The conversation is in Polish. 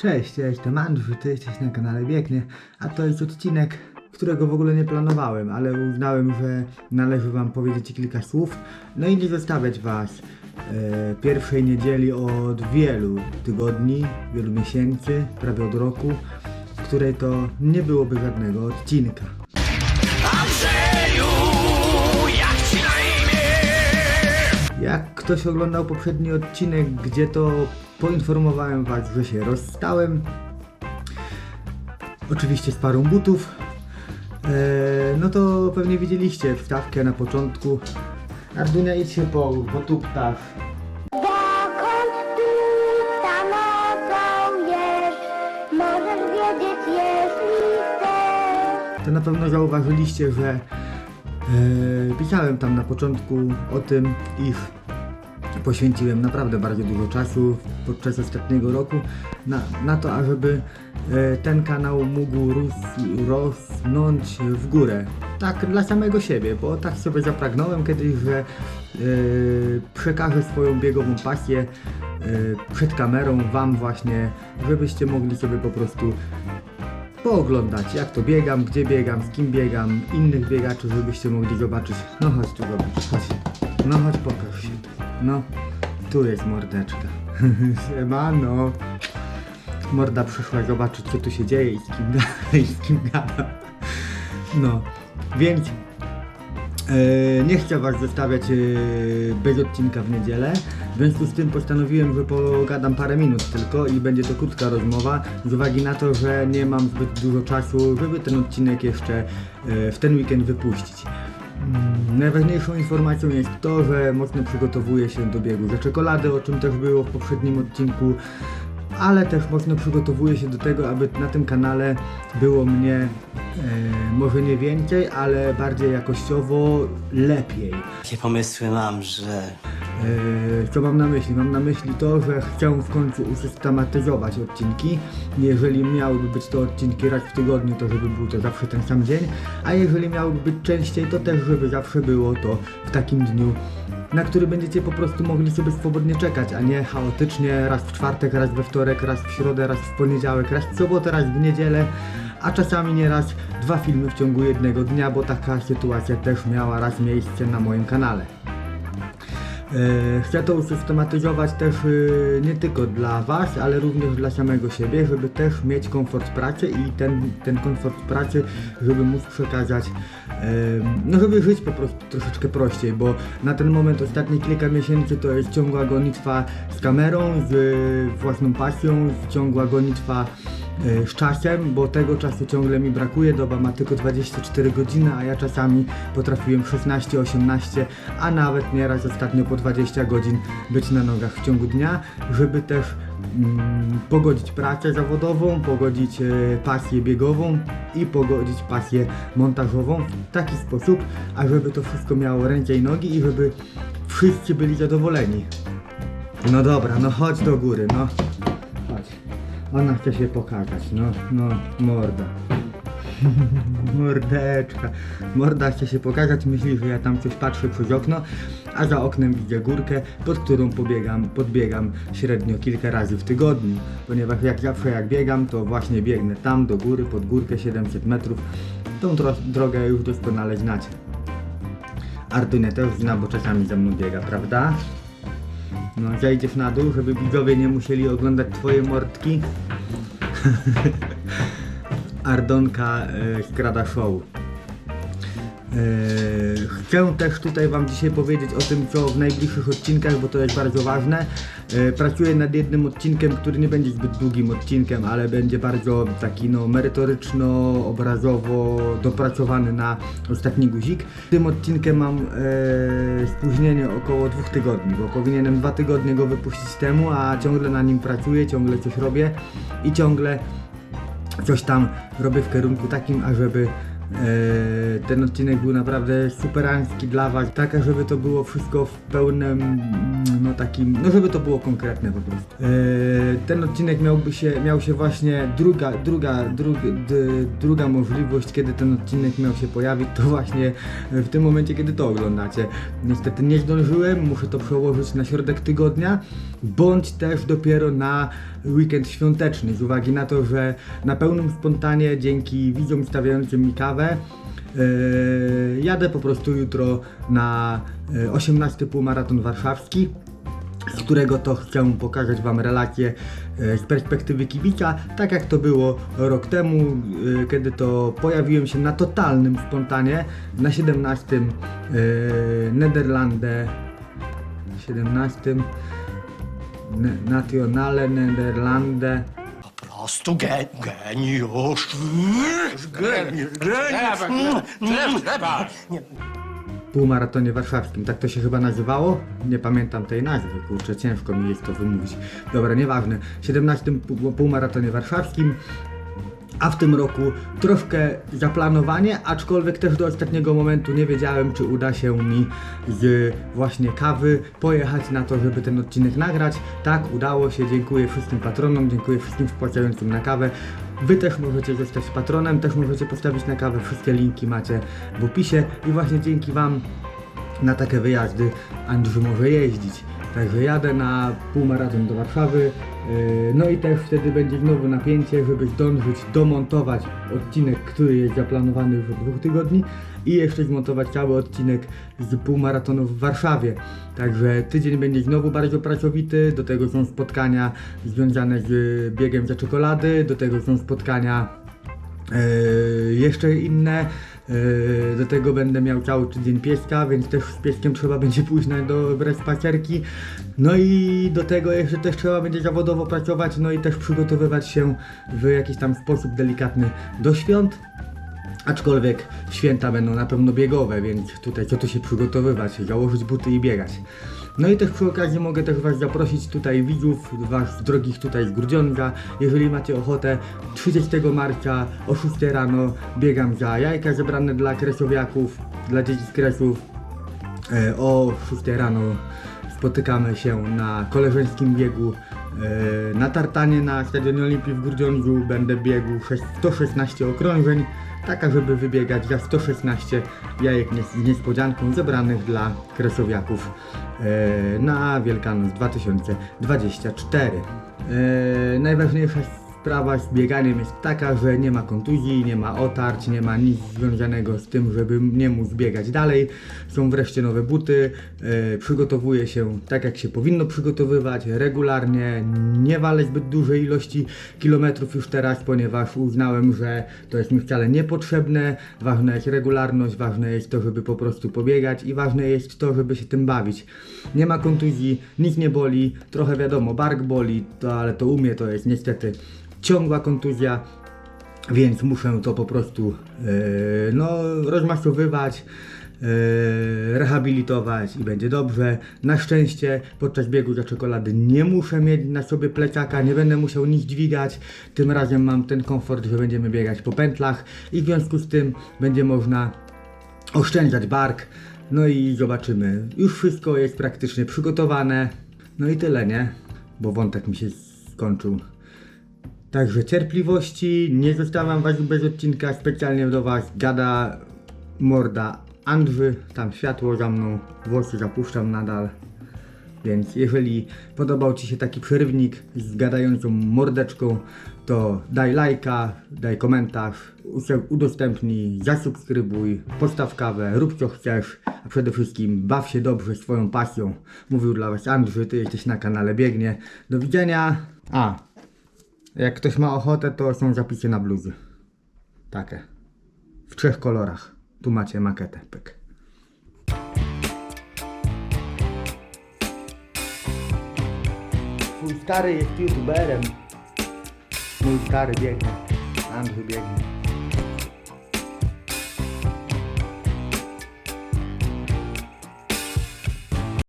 Cześć, ja jestem Andrzej, ty jesteś na kanale Biegnie, a to jest odcinek, którego w ogóle nie planowałem, ale uznałem, że należy wam powiedzieć kilka słów, no i nie zostawiać was e, pierwszej niedzieli od wielu tygodni, wielu miesięcy, prawie od roku, w której to nie byłoby żadnego odcinka. Andrzeju, jak ci na imię? Jak ktoś oglądał poprzedni odcinek, gdzie to poinformowałem was, że się rozstałem. Oczywiście z parą butów. Eee, no to pewnie widzieliście wstawkę na początku. Ardunia idź się połóż, bo tu ptasz. Dokąd ty tam opałujesz? Możesz wiedzieć, jeśli chcesz. To na pewno zauważyliście, że e, pisałem tam na początku o tym, iż poświęciłem naprawdę bardzo dużo czasu podczas ostatniego roku na, na to, ażeby e, ten kanał mógł rosnąć w górę. Tak dla samego siebie, bo tak sobie zapragnąłem kiedyś, że e, przekażę swoją biegową pasję e, przed kamerą Wam właśnie, żebyście mogli sobie po prostu pooglądać jak to biegam, gdzie biegam, z kim biegam, innych biegaczy, żebyście mogli zobaczyć. No chodź tu zobacz, chodź. No chodź pokaż się. No, tu jest mordeczka. Siemano. Morda przyszła zobaczyć co tu się dzieje i z kim, ga- i z kim gada. No, więc E, nie chcę Was zostawiać e, bez odcinka w niedzielę. W związku z tym postanowiłem, że pogadam parę minut tylko i będzie to krótka rozmowa z uwagi na to, że nie mam zbyt dużo czasu, żeby ten odcinek jeszcze e, w ten weekend wypuścić. Mm, Najważniejszą informacją jest to, że mocno przygotowuję się do biegu za czekoladę, o czym też było w poprzednim odcinku, ale też mocno przygotowuję się do tego, aby na tym kanale było mnie e, może nie więcej, ale bardziej jakościowo lepiej. Takie pomysły mam, że Co mam na myśli? Mam na myśli to, że chcę w końcu usystematyzować odcinki. Jeżeli miałyby być to odcinki raz w tygodniu, to żeby był to zawsze ten sam dzień, a jeżeli miałyby być częściej, to też żeby zawsze było to w takim dniu, na który będziecie po prostu mogli sobie swobodnie czekać, a nie chaotycznie raz w czwartek, raz we wtorek, raz w środę, raz w poniedziałek, raz w sobotę, raz w niedzielę, a czasami nieraz dwa filmy w ciągu jednego dnia, bo taka sytuacja też miała raz miejsce na moim kanale. E, Chcę to usystematyzować też e, nie tylko dla Was, ale również dla samego siebie, żeby też mieć komfort pracy i ten, ten komfort pracy, żeby móc przekazać, e, no żeby żyć po prostu troszeczkę prościej, bo na ten moment ostatnie kilka miesięcy to jest ciągła gonitwa z kamerą, z własną pasją, ciągła gonitwa z czasem, bo tego czasu ciągle mi brakuje, doba ma tylko 24 godziny, a ja czasami potrafiłem 16, 18, a nawet nieraz ostatnio po 20 godzin być na nogach w ciągu dnia, żeby też mm, pogodzić pracę zawodową, pogodzić e, pasję biegową i pogodzić pasję montażową w taki sposób, ażeby to wszystko miało ręce i nogi i żeby wszyscy byli zadowoleni. No dobra, no chodź do góry, no. Ona chce się pokazać, no, no, morda. Mordeczka. Morda chce się pokazać, myśli, że ja tam coś patrzę przez okno, a za oknem widzę górkę, pod którą pobiegam, podbiegam średnio kilka razy w tygodniu. Ponieważ jak zawsze jak biegam, to właśnie biegnę tam do góry, pod górkę 700 metrów. Tą dro- drogę już doskonale znacie. Ardunia też zna, bo czasami ze mną biega, prawda? No, zejdziesz na dół, żeby widzowie nie musieli oglądać twoje mordki. Ardonka e, skrada show. E, chcę też tutaj Wam dzisiaj powiedzieć o tym, co w najbliższych odcinkach, bo to jest bardzo ważne. E, pracuję nad jednym odcinkiem, który nie będzie zbyt długim odcinkiem, ale będzie bardzo taki no, merytoryczno-obrazowo dopracowany na ostatni guzik. Tym odcinkiem mam e, spóźnienie około dwóch tygodni, bo powinienem dwa tygodnie go wypuścić temu, a ciągle na nim pracuję, ciągle coś robię i ciągle coś tam robię w kierunku takim, ażeby ten odcinek był naprawdę superancki dla Was, tak żeby to było wszystko w pełnym, mm, no takim, no żeby to było konkretne po prostu. E, ten odcinek miałby się, miał się właśnie, druga, druga, druga, druga możliwość, kiedy ten odcinek miał się pojawić, to właśnie w tym momencie, kiedy to oglądacie. Niestety nie zdążyłem, muszę to przełożyć na środek tygodnia, bądź też dopiero na weekend świąteczny z uwagi na to, że na pełnym spontanie dzięki widzom stawiającym mi kawę yy, jadę po prostu jutro na yy, 18 półmaraton warszawski z którego to chcę pokazać Wam relacje e, z perspektywy kibica, tak jak to było rok temu, e, kiedy to pojawiłem się na totalnym spontanie na 17 e, Nederlande 17 Ne- Nationale Nederlande Po prostu ge, geniusz. Geniusz. Geniusz. Geniusz. Trzeba. Nie, półmaratonie warszawskim, tak to się chyba nazywało? Nie pamiętam tej nazwy, kurczę, ciężko mi jest to wymówić. Dobra, nieważne. 17 pół- półmaratonie warszawskim, a w tym roku troszkę zaplanowanie, aczkolwiek też do ostatniego momentu nie wiedziałem, czy uda się mi z właśnie kawy pojechać na to, żeby ten odcinek nagrać. Tak, udało się, dziękuję wszystkim patronom, dziękuję wszystkim wpłacającym na kawę. Wy też możecie zostać patronem, też możecie postawić na kawę, wszystkie linki macie w opisie i właśnie dzięki Wam na takie wyjazdy Andrzej może jeździć. Także jadę na półmaraton do Warszawy. yy, No i też wtedy będzie znowu napięcie, żeby zdążyć domontować odcinek, który jest zaplanowany już od dwóch tygodni i jeszcze zmontować cały odcinek z półmaratonu w Warszawie. Także tydzień będzie znowu bardzo pracowity, do tego są spotkania związane z biegiem za czekolady, do tego są spotkania Yy, jeszcze inne. Yy, do tego będę miał cały tydzień pieska, więc też z pieskiem trzeba będzie pójść na dobrać spacerki. No i do tego jeszcze też trzeba będzie zawodowo pracować, no i też przygotowywać się w jakiś tam sposób delikatny do świąt. Aczkolwiek święta będą na pewno biegowe, więc tutaj co tu się przygotowywać, założyć buty i biegać. No i też przy okazji mogę też Was zaprosić tutaj widzów, Was drogich tutaj z Grudziądza. Jeżeli macie ochotę, 30 marca o 6 rano biegam za jajka zebrane dla kresowiaków, dla dzieci z kresów. E, O 6 rano spotykamy się na koleżeńskim biegu na tartanie na Stadionie Olimpii w Grudziądzu. Będę biegł sześć- 116 okrążeń, taka żeby wybiegać za 116 jajek z niespodzianką zebranych dla kresowiaków e, na Wielkanoc 2024. E, Najważniejsza Sprawa z bieganiem jest taka, że nie ma kontuzji, nie ma otarć, nie ma nic związanego z tym, żeby nie móc biegać dalej. Są wreszcie nowe buty, e, przygotowuję się tak jak się powinno przygotowywać, regularnie, nie walę zbyt dużej ilości kilometrów już teraz, ponieważ uznałem, że to jest mi wcale niepotrzebne. Ważna jest regularność, ważne jest to, żeby po prostu pobiegać i ważne jest to, żeby się tym bawić. Nie ma kontuzji, nic nie boli, trochę wiadomo, bark boli, to, ale to u mnie to jest niestety ciągła kontuzja, więc muszę to po prostu e, no, rozmasowywać, e, rehabilitować i będzie dobrze. Na szczęście podczas biegu za czekolady nie muszę mieć na sobie plecaka, nie będę musiał nic dźwigać. Tym razem mam ten komfort, że będziemy biegać po pętlach i w związku z tym będzie można oszczędzać bark. No i zobaczymy. Już wszystko jest praktycznie przygotowane. No i tyle, nie? Bo wątek mi się skończył. Także cierpliwości, nie zostawiam was bez odcinka, specjalnie do was gada morda Andrzy, tam światło za mną, włosy zapuszczam nadal. Więc jeżeli podobał Ci się taki przerywnik z gadającą mordeczką, to daj lajka, daj komentarz, udostępnij, zasubskrybuj, postaw kawę, rób co chcesz, a przede wszystkim baw się dobrze swoją pasją. Mówił dla Was Andrzej, Ty jesteś na kanale Biegnie. Do widzenia. A, jak ktoś ma ochotę, to są zapisy na bluzy. Takie. W trzech kolorach. Tu macie makietę. Pyk. Twój stary jest youtuberem. Mój stary biegnie. Andrzej biegnie.